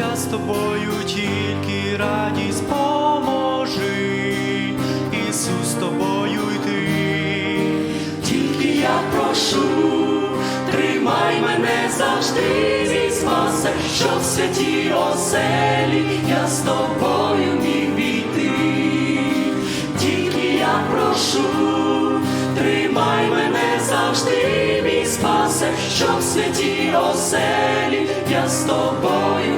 я з тобою, тільки радість поможи, Ісус з тобою йти. Тільки я прошу, тримай мене завжди зі спасе, що в святій оселі я з тобою міг війти. Тільки я прошу, тримай мене завжди, спасе, що в святій оселі я з тобою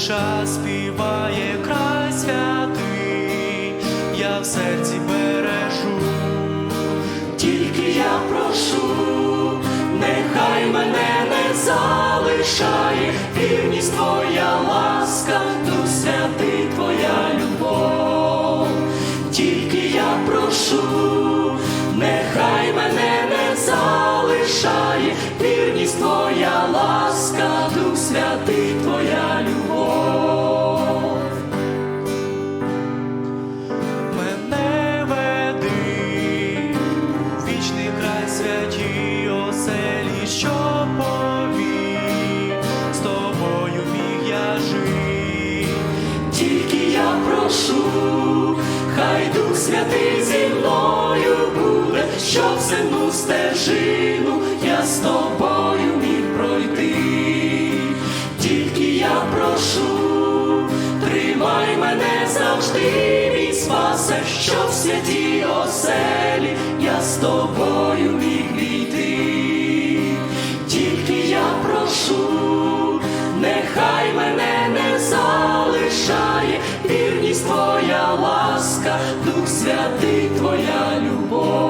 душа співає край святий, я в серці бережу. Тільки я прошу, нехай мене не залишає, вірність твоя ласка, Дух святий твоя любов. Тільки я прошу, нехай мене не залишає, вірність твоя ласка, святий твоя прошу, хай Дух Святий зі мною буде, щоб земну стежину я з тобою міг пройти. Тільки я прошу, тримай мене завжди, мій спасе, щоб в святій оселі я з тобою міг війти. Тільки я прошу, нехай мене не залишає, ласка, твоя любов.